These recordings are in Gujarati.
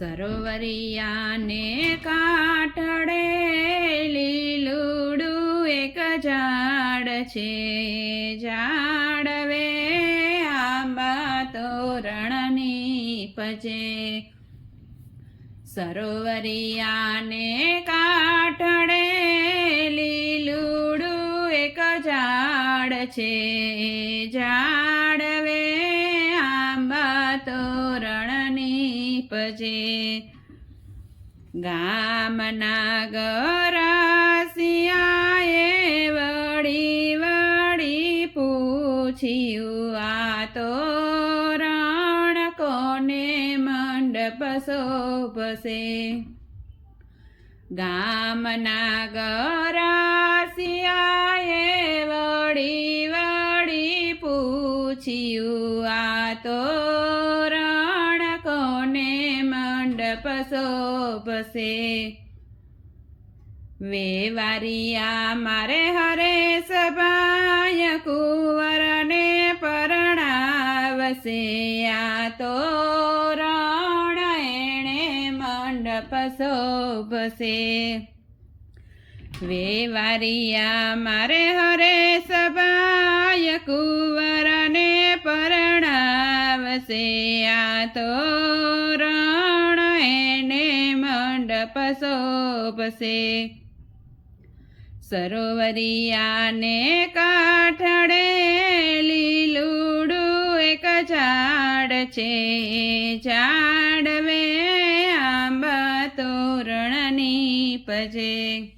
સરોવરિયાને કાટડે લીલુડું એક ઝાડ છે. ઝાડવે આંબા તોરણની પજે. સરોવરિયાને કાટડે લીલુડું એક ઝાડ છે. ઝાડવે તોરણની પજે ગામના ગરાસિયાએ વળી વળી પૂછ્યું, આ તો રાણ કોને મંડપ શોભશે? ગામના ગરાસિયાએ વળી વળી પૂછ્યું, આ તોરણ શોભશે વેવારિયા મારે હરે સભાય કુંવરને પરણાવશે. આ તોરણ એણે મંડપ શોભશે. વેવારિયા મારે હરે સભાય કુંવરને પરણાવશે. શોભશે સરોવરિયાને કાઠડે લીલુડું એક ઝાડ છે. ઝાડવે આંબા તોરણની પજે.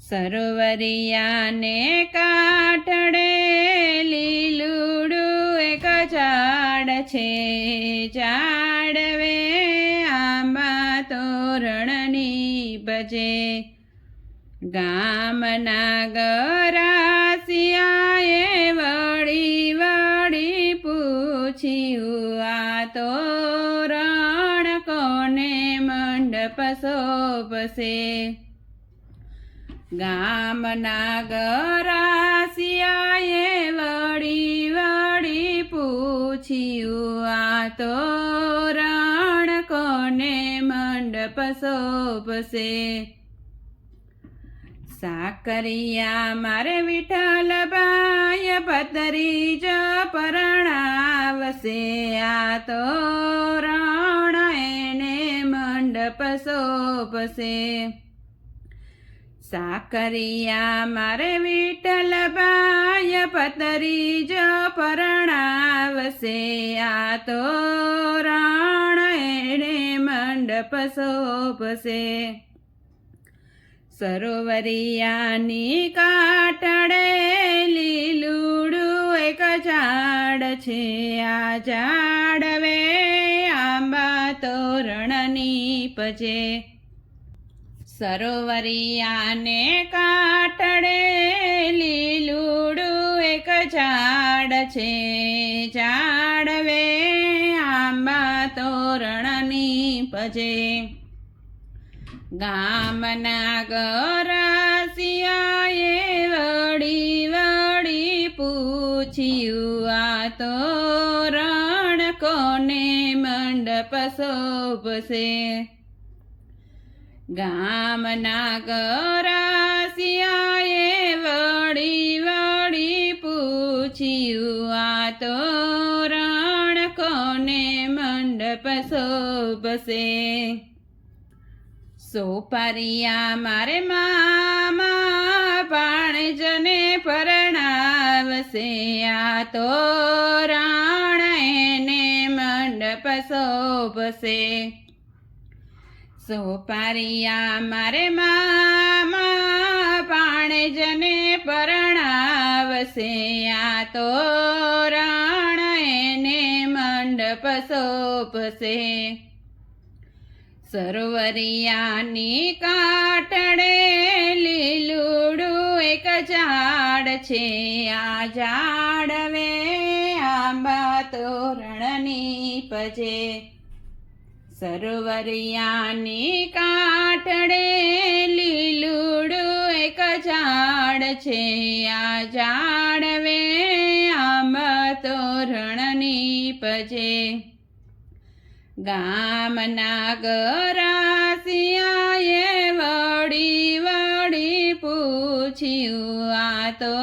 સરોવરિયાને કાઠડે લીલુડું એક ઝાડ છે. ઝાડવે ગામના ગરાસિયાએ વળી વળી પૂછ્યું, આ તોરણ કોને મંડપ સોપશે ગામના ગરાસિયાએ વળી વળી પૂછ્યું, આ તોરણ કોને મંડપ શોભશે? સાકરિયા મારે વિઠ્ઠલભાઈ પતરી જ પરણાવશે આ તો રણ એને મંડપ સોપશે સાકરિયા મારે વિઠ્ઠલભાઈ પતરી જ પરણાવશે આ તોરણ એને મંડપ શોભશે સરોવરિયાની કાટડે લીલુડું એક ઝાડ છે આ ઝાડવે આંબા તોરણની પજે સરોવરિયાને કાટડે લીલુડું એક ઝાડ છે ઝાડવે આંબા તોરણની પજે ગામના ગરાસિયાએ વળી વળી પૂછ્યું, આ તોરણ કોને મંડપ શોભશે? ગામના ગરાસિયાએ વળી વળી પૂછ્યું, આ તોરણ કોને મંડપ શોભશે? સોપારિયા મારે મામા પાણજને પરણાવશે. આ તોરણ એને મંડપ શોભશે. સોપારિયા મારે મામા પાણજને પરણાવશે. આ તો રાણ એને મંડપ શોભશે. સરોવરિયાની કાટડે લીલુડું એક ઝાડ છે. આ ઝાડવે આંબા તોરણની પજે. સરોવરિયાની કાટડે લીલુડું એક ઝાડ છે. આ ઝાડવે ગામના ગરાસિયાએ વળી વળી પૂછ્યું, આ તો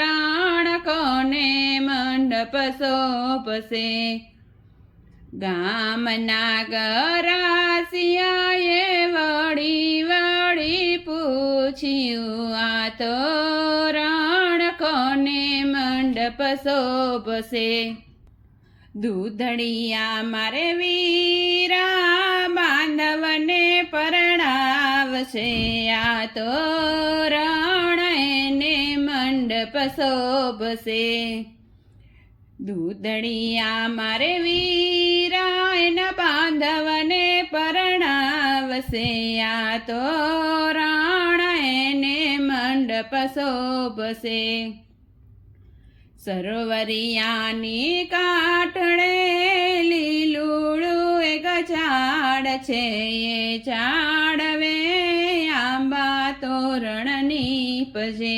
રાણ કોને મંડપ સોંપશે? ગામના ગરાસિયાએ વળી વળી પૂછ્યું, આ તો રાણ કોને મંડપ શોભશે દૂધડિયા મારે વીરા બાંધવને પરણાવશે. આ તો રણ મંડપ શોભશે. દૂધણિયા મારે વીરા એના બાંધવને પરણાવશે. આ તો રાણા મંડપ શોભશે. સરોવરિયાની કાટણે લીલુડું એક ઝાડ છે એ ઝાડવે આંબા તોરણની નીપજે